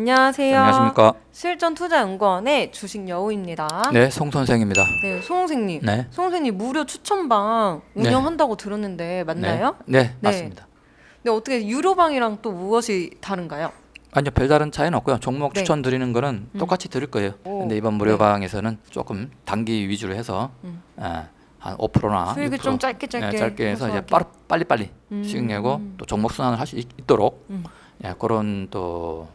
안녕하세요. 안녕하십니까? 실전 투자 연구원의 주식 여우입니다. 네, 송 선생입니다. 네, 송 선생님. 네, 송 선생님 무료 추천방 네. 운영한다고 들었는데 맞나요? 네, 네, 네. 맞습니다. 네, 어떻게 유료방이랑 또 무엇이 다른가요? 아니요, 별다른 차이는 없고요. 종목 네. 추천 드리는 거는 음. 똑같이 드릴 거예요. 오, 근데 이번 무료방에서는 조금 단기 위주로 해서 음. 예, 한 5%나 수익을 6%좀 짧게 짧게 예, 짧게 해서 이제. 빠르, 빨리빨리 음. 수익 내고 또 종목 순환을 할 수 있도록 음. 예, 그런 또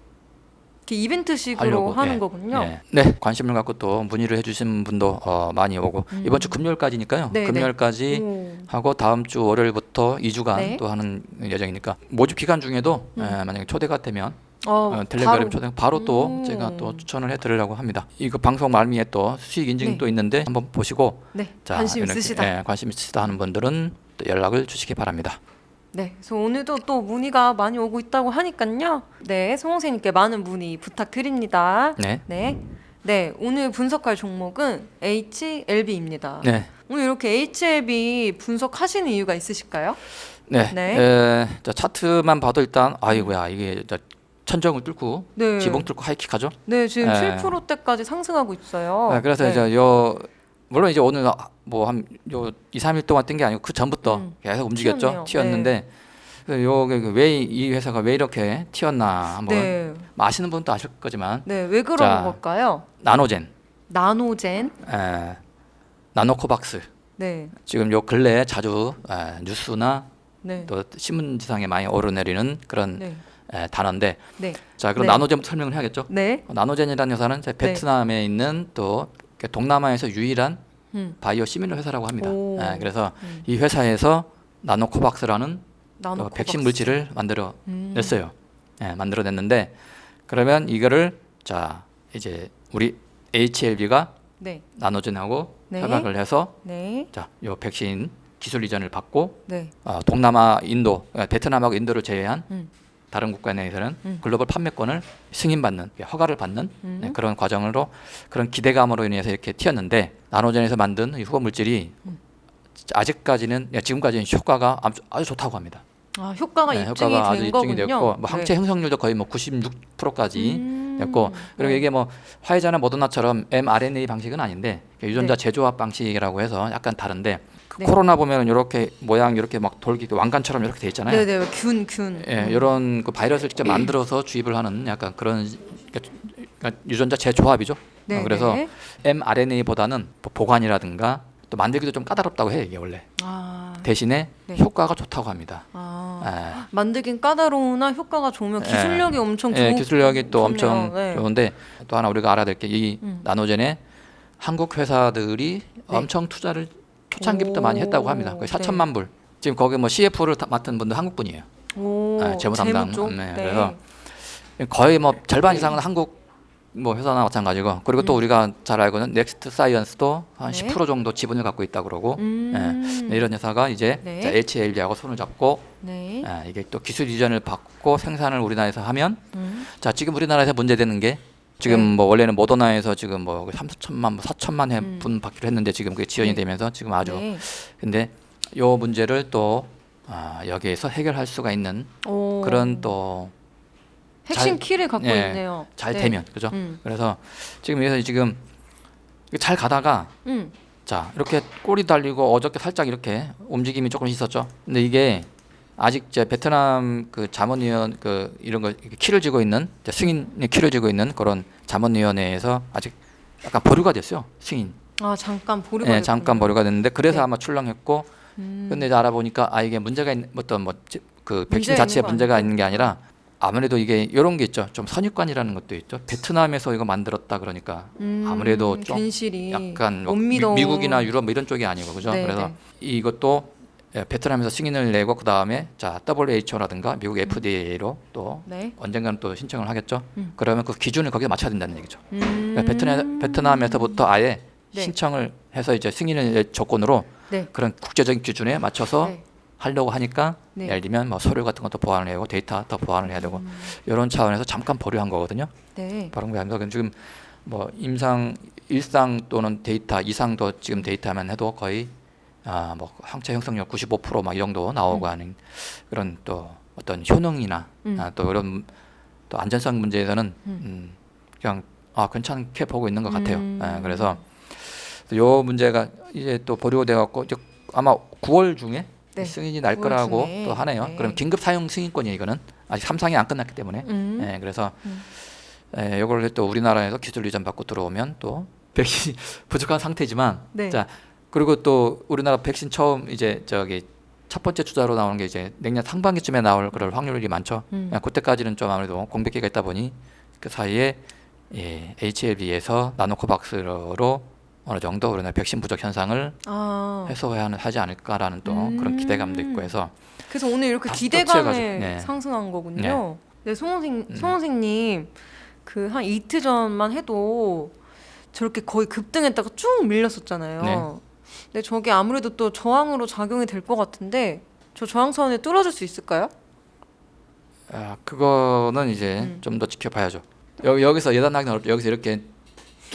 이렇게 이벤트식으로 하려고 하는 예, 거군요. 예. 네, 관심을 갖고 또 문의를 해주신 분도 어, 많이 오고 음. 이번 주 금요일까지니까요. 네, 네. 금요일까지 오. 하고 다음 주 월요일부터 2주간 네. 또 하는 예정이니까 모집 기간 중에도 음. 예, 만약에 초대가 되면 어, 어, 텔레그램. 초대 바로 또 음. 제가 또 추천을 해드리려고 합니다. 이거 방송 말미에 또 수익 인증이 네. 또 있는데 한번 보시고 네, 자, 관심 있으시다. 예, 관심 있으시다 하는 분들은 또 연락을 주시기 바랍니다. 네, 그래서 오늘도 또 문의가 많이 오고 있다고 하니까요. 네, 송 선생님께 많은 문의 부탁드립니다. 네, 네. 네, 오늘 분석할 종목은 HLB입니다. 네, 오늘 이렇게 HLB 분석하시는 이유가 있으실까요? 네. 네. 에, 자, 차트만 봐도 일단 아이고야 이게 저 천정을 뚫고 네. 지붕 뚫고 하이킥 하죠. 네, 지금 네. 7%대까지 상승하고 있어요. 아, 그래서 네. 이제 요 물론 이제 오늘 뭐한요 2, 3일 동안 뜬 게 아니고 그 전부터 음, 계속 움직였죠. 튀었네요. 튀었는데 요왜이 회사가 왜 이렇게 튀었나 한번 네. 뭐 아시는 분도 아실 거지만 네, 왜 그런 자. 걸까요? 나노젠, 나노젠. 에, 나노코박스 네. 지금 요 근래에 자주 에, 뉴스나 네. 또 신문지상에 많이 오르내리는 그런 네. 에, 단어인데 네. 자 그럼 네. 나노젠부터 설명을 해야겠죠. 네. 어, 나노젠이라는 회사는 이제 베트남에 있는 또 동남아에서 유일한 음. 바이오 시밀러 회사라고 합니다. 오. 예, 그래서 음. 이 회사에서 나노코박스라는 나노 어, 백신 물질을 음. 만들어냈어요. 예, 만들어냈는데 그러면 이거를 자 이제 우리 HLB가 네. 나노젠하고 네. 협약을 해서 네. 자요 백신 기술 이전을 받고 네. 어, 동남아 인도 어, 베트남하고 인도를 제외한 음. 다른 국가 내에서는 음. 글로벌 판매권을 승인받는 허가를 받는 음. 네, 그런 과정으로 그런 기대감으로 인해서 이렇게 튀었는데 나노젠에서 만든 이 후보 물질이 음. 아직까지는 야, 지금까지는 효과가 아주 좋다고 합니다. 아, 효과가 네, 입증이 효과가 아주 된 입증이 거군요. 됐고 뭐 항체 네. 형성률도 거의 뭐 96%까지 음. 됐고 그리고 네. 이게 뭐 화이자나 모더나처럼 mRNA 방식은 아닌데 유전자 네. 재조합 방식이라고 해서 약간 다른데 그 네. 코로나 보면은 이렇게 모양 이렇게 막 돌기 왕관처럼 이렇게 돼 있잖아요. 네, 네. 균, 균. 예, 음. 이런 그 바이러스를 직접 만들어서 주입을 하는 약간 그런 그러니까 그러니까 유전자 재조합이죠. 네, 어, 그래서 네. mRNA보다는 뭐 보관이라든가 또 만들기도 좀 까다롭다고 해요 이게 원래 아. 대신에 네. 효과가 좋다고 합니다. 아. 예. 만들긴 까다로우나 효과가 좋으면 예. 기술력이 엄청 예, 좋 기술력이 또 좋네요. 엄청 네. 좋은데 또 하나 우리가 알아야 될 게 이 음. 나노젠에 한국 회사들이 네. 엄청 투자를 초창기부터 많이 했다고 합니다. 거의 네. 4천만 불. 지금 거기 뭐 CF를 맡은 분도 한국 분이에요. 오, 아, 재무 담당. 쪽? 네, 그래서 거의 뭐 절반 이상은 한국 뭐 회사나 마찬가지고 그리고 또 음. 우리가 잘 알고는 넥스트 사이언스도 한 네. 10% 정도 지분을 갖고 있다 그러고 음. 네, 이런 회사가 이제 네. 자, HLB하고 손을 잡고 네. 예, 이게 또 기술 이전을 받고 생산을 우리나라에서 하면 음. 자 지금 우리나라에서 문제되는 게 지금 네. 뭐 원래는 모더나에서 지금 뭐 3천만 뭐 4천만 회 음. 분 받기로 했는데 지금 그게 지연이 네. 되면서 지금 아주 네. 근데 요 문제를 또 아, 여기에서 해결할 수가 있는 오. 그런 또 핵심 잘- 키를 갖고 예, 있네요. 잘 네. 되면 그죠? 음. 그래서 지금 여기서 지금 잘 가다가 음. 자 이렇게 꼬리 달리고 어저께 살짝 이렇게 움직임이 조금 있었죠. 근데 이게 아직 이제 베트남 그 자문위원 그 이런 거 키를 쥐고 있는 승인이 키를 쥐고 있는 그런 자문위원회에서 아직 약간 보류가 됐어요. 승인. 아 잠깐 보류가 예, 잠깐 됐군요. 보류가 됐는데 그래서 네. 아마 출렁했고 음. 근데 이제 알아보니까 아 이게 문제가 있는 어떤 뭐 그 백신 문제가 자체에 문제가? 있는 게 아니라 아무래도 이게 이런 게 있죠. 좀 선입관이라는 것도 있죠. 베트남에서 이거 만들었다 그러니까 음, 아무래도 좀 괜시리 약간 뭐못 미, 믿어. 미국이나 유럽 뭐 이런 쪽이 아니고 그죠? 네, 그래서 네. 이것도 예, 베트남에서 승인을 내고 그 다음에 자 WHO라든가 미국 음. FDA로 또 네. 언젠가는 또 신청을 하겠죠. 음. 그러면 그 기준을 거기에 맞춰야 된다는 얘기죠. 음. 그러니까 베트남 베트남에서부터 아예 네. 신청을 해서 이제 승인을 낼 조건으로 네. 그런 국제적인 기준에 맞춰서 네. 하려고 하니까 네. 예를 들면 뭐 서류 같은 것도 보완을 해야 하고 데이터 더 보완을 해야 되고 음. 이런 차원에서 잠깐 보류한 거거든요. 네. 바로 그래서 지금 뭐 임상 일상 또는 데이터 이상도 지금 데이터만 해도 거의 아뭐 항체 형성률 95%막 이 정도 나오고 음. 하는 그런 또 어떤 효능이나 음. 아, 또 이런 또 안전성 문제에서는 음, 그냥 아 괜찮게 보고 있는 것 같아요. 음. 예, 그래서 요 문제가 이제 또 보류돼 갖고 아마 9월 중에 네, 승인이 날 9월 거라고 중에. 또 하네요. 네. 그럼 긴급 사용 승인권이에요. 이거는 아직 삼상이 안 끝났기 때문에. 음. 예, 그래서 음. 예, 이걸 또 우리나라에서 기술 이전 받고 들어오면 또 백신 부족한 상태지만 네. 자 그리고 또 우리나라 백신 처음 이제 저기 첫 번째 투자로 나오는 게 이제 내년 상반기쯤에 나올 그럴 확률이 많죠. 음. 예, 그때까지는 좀 아무래도 공백기가 있다 보니 그 사이에 예, HLB에서 나노코박스로 어느 정도 우리나라 백신 부족 현상을 아. 해소해야 하지 않을까라는 또 그런 음. 기대감도 있고 해서 그래서 오늘 이렇게 기대감에 네. 상승한 거군요. 네, 송 선생 음. 송 선생님 그 한 이틀 전만 해도 저렇게 거의 급등했다가 쭉 밀렸었잖아요. 네. 근데 저게 아무래도 또 저항으로 작용이 될 것 같은데 저 저항선에 뚫어질 수 있을까요? 아, 그거는 이제 음. 좀더 지켜봐야죠. 여기 여기서 예단하기는 어렵죠. 여기서 이렇게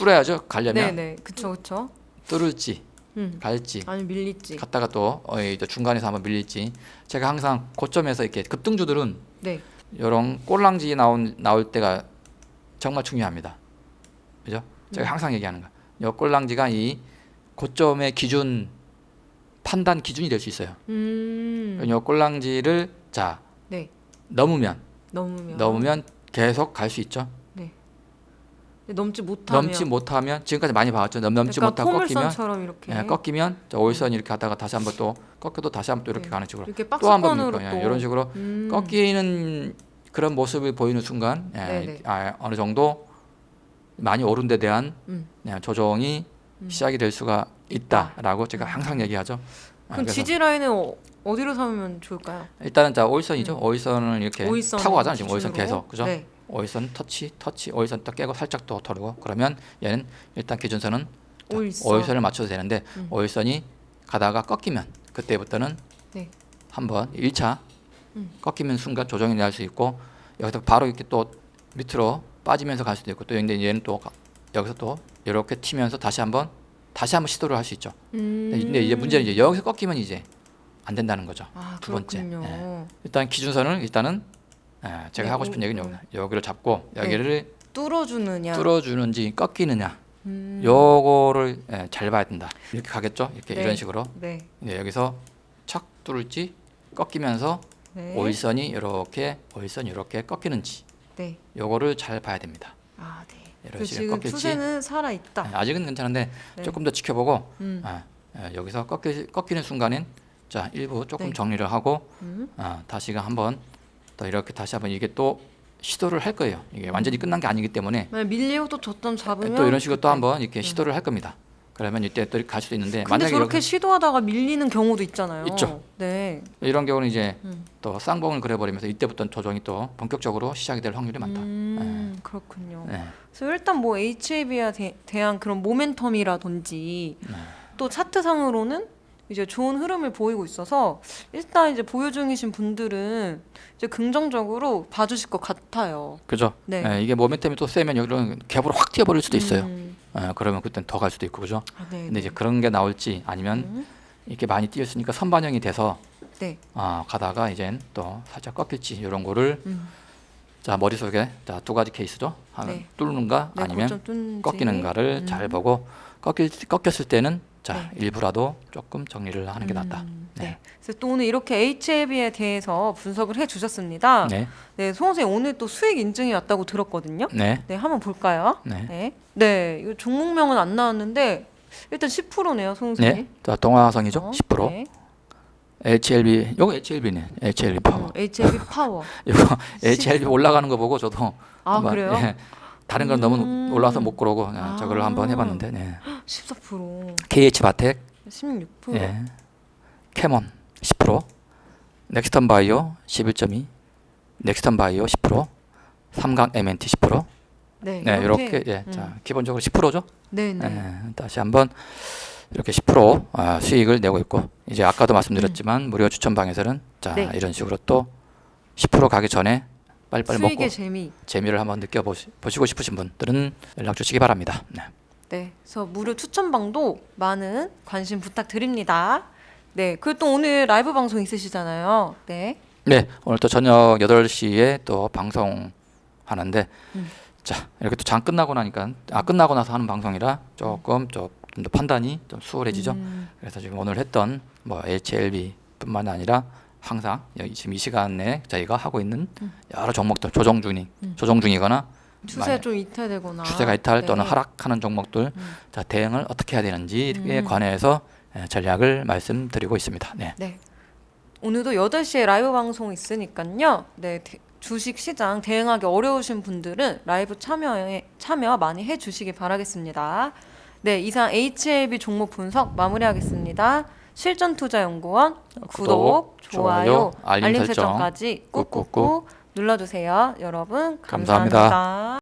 뚫어야죠. 가려면 네네, 그쵸 그쵸. 뚫을지 음. 갈지 아니 밀릴지. 갔다가 또 어, 이제 중간에서 한번 밀릴지 제가 항상 고점에서 이렇게 급등주들은 네. 이런 꼴랑지 나온 나올 때가 정말 중요합니다. 그죠? 제가 음. 항상 얘기하는 거. 요 꼴랑지가 이 고점의 기준 판단 기준이 될 수 있어요. 음. 요 꼴랑지를 자 네. 넘으면 넘으면. 넘으면 계속 갈 수 있죠. 넘지 못하면. 넘지 못하면 지금까지 많이 봐왔죠. 넘, 넘지 못하고 꺾이면 포물선처럼 이렇게. 예, 꺾이면 저 오일선 이렇게 하다가 다시 한번 또 꺾여도 다시 한번 또 이렇게 네. 가는 식으로 이렇게 또 한번 박스권으로 밀고 또. 예, 이런 식으로 음. 꺾이는 그런 모습을 보이는 순간 예, 네네. 아, 어느 정도 많이 오른 데 대한 음. 예, 조정이 음. 시작이 될 수가 있다라고 제가 항상 얘기하죠. 아, 그럼 그래서 지지 라인은 어, 어디로 삼으면 좋을까요? 일단은 자 오일선이죠. 오일선을 이렇게 음. 오일선 타고 가잖아요. 지금 오일선 기준으로. 계속 그죠? 네. 오일선 터치 터치 오일선 딱 깨고 살짝 또 털고 그러면 얘는 일단 기준선은 자, 오일선. 오일선 을 맞춰도 되는데 음. 오일선이 가다가 꺾이면 그때부터는 네. 한번 1차 음. 꺾이면 순간 조정이 날 수 있고 여기서 바로 이렇게 또 밑으로 빠지면서 갈 수도 있고 또 근데 얘는 또 가- 여기서 또 이렇게 튀면서 다시 한번 다시 한번 시도를 할 수 있죠. 음. 근데 이제 문제는 이제 여기서 꺾이면 이제 안 된다는 거죠. 아, 두 번째. 예. 일단 기준선을 일단은 예, 제가 네, 하고 오, 싶은 얘기는 오. 여기 여기를 잡고 네. 여기를 뚫어주느냐. 뚫어주는지 꺾이느냐 음. 요거를 예, 잘 봐야 된다. 이렇게 가겠죠? 이렇게 네. 이런 식으로 네. 네, 여기서 착 뚫을지 꺾이면서 네. 오일선이 이렇게 오일선이 이렇게 꺾이는지 네. 요거를 잘 봐야 됩니다. 아, 네. 이런 그 식으로 지금 꺾일지 추세는 살아 있다. 네, 아직은 괜찮은데 네. 조금 더 지켜보고 음. 아, 예, 여기서 꺾이, 꺾이 는 순간엔 자 일부 조금 네. 정리를 하고 음. 아, 다시가 한번 또 이렇게 다시 한번 이게 또 시도를 할 거예요. 이게 완전히 끝난 게 아니기 때문에 만약 밀리고 또 저점 잡으면 또 이런 식으로 또. 한번 이렇게 시도를 할 겁니다. 그러면 이때 또 이렇게 갈 수도 있는데 근데 만약에 저렇게 여기, 시도하다가 밀리는 경우도 있잖아요. 있죠. 네. 이런 경우는 이제 음. 또 쌍봉을 그려버리면서 이때부터 조정이 또 본격적으로 시작이 될 확률이 많다. 음, 그렇군요. 네. 그래서 일단 뭐 HLB에 대, 대한 그런 모멘텀이라든지 네. 또 차트상으로는 이제 좋은 흐름을 보이고 있어서 일단 이제 보유 중이신 분들은 이제 긍정적으로 봐주실 것 같아요. 그죠? 네. 예, 이게 모멘텀이 또 세면 여기로 갭으로 확 튀어버릴 수도 있어요. 음, 예, 그러면 그땐 더 갈 수도 있고 그죠? 아, 네. 근데 이제 그런 게 나올지 아니면 음, 이렇게 많이 뛰었으니까 선반영이 돼서 네. 아, 가다가 이젠 또 살짝 꺾일지 이런 거를 음, 자 머릿속에 자 두 가지 케이스죠. 하나 네. 뚫는가 네, 아니면 뚫는지. 꺾이는가를 음. 잘 보고 꺾일 꺾였을 때는 자 네. 일부라도 조금 정리를 하는 게 낫다. 음, 네. 네. 그래서 또 오늘 이렇게 HLB에 대해서 분석을 해 주셨습니다. 네, 네, 송 선생님 오늘 또 수익 인증이 왔다고 들었거든요. 네, 네, 한번 볼까요? 네. 네, 네, 이거 종목명은 안 나왔는데 일단 10%네요, 송 네. 자 동화성이죠. 어, 10%. 네. HLB 요거 HLB네. HLB 파워. 음, HLB 파워. 이거 HLB 올라가는 거 보고 저도 아 한번, 그래요? 예, 다른 건 음. 너무 올라서 못 그러고 예, 아. 저걸 한번 해봤는데 네. 14%, KH 바텍 16%. 예. 캐몬 10% 넥스턴 바이오 11.2 넥스턴 바이오 10% 삼강 MNT 10% 네, 네 이렇게. 예, 음. 자 기본적으로 10%죠 네, 네. 예, 다시 한번 이렇게 10% 아, 수익을 내고 있고 이제 아까도 말씀드렸지만 무료 추천 방에서는 자 음. 네. 이런 식으로 또 10% 가기 전에 빨리빨리 먹고 수익의 재미. 재미를 한번 느껴보시고 싶으신 분들은 연락 주시기 바랍니다. 네. 네, 그래서 무료 추천방도 많은 관심 부탁드립니다. 네, 그리고 또 오늘 라이브 방송 있으시잖아요. 네, 네, 오늘 또 저녁 8시에 또 방송 하는데 음. 자 이렇게 또 장 끝나고 나니까 아 끝나고 나서 하는 방송이라 조금 좀더 판단이 좀 수월해지죠. 음. 그래서 지금 오늘 했던 뭐 HLB뿐만 아니라 항상 지금 이 시간에 저희가 하고 있는 음. 여러 종목들 조정 중이 음. 조정 중이거나 추세 좀 이탈되거나 추세가 이탈 또는 네. 하락하는 종목들 음. 자 대응을 어떻게 해야 되는지에 음. 관해서 예, 전략을 말씀드리고 있습니다. 네. 네. 오늘도 8시에 라이브 방송 있으니까요. 네. 대- 주식 시장 대응하기 어려우신 분들은 라이브 참여에 참여 많이 해 주시기 바라겠습니다. 네, 이상 HLB 종목 분석 마무리하겠습니다. 실전투자연구원 구독, 좋아요, 알림 알림 설정 설정까지 꾹꾹꾹 눌러주세요. 여러분 감사합니다. 감사합니다.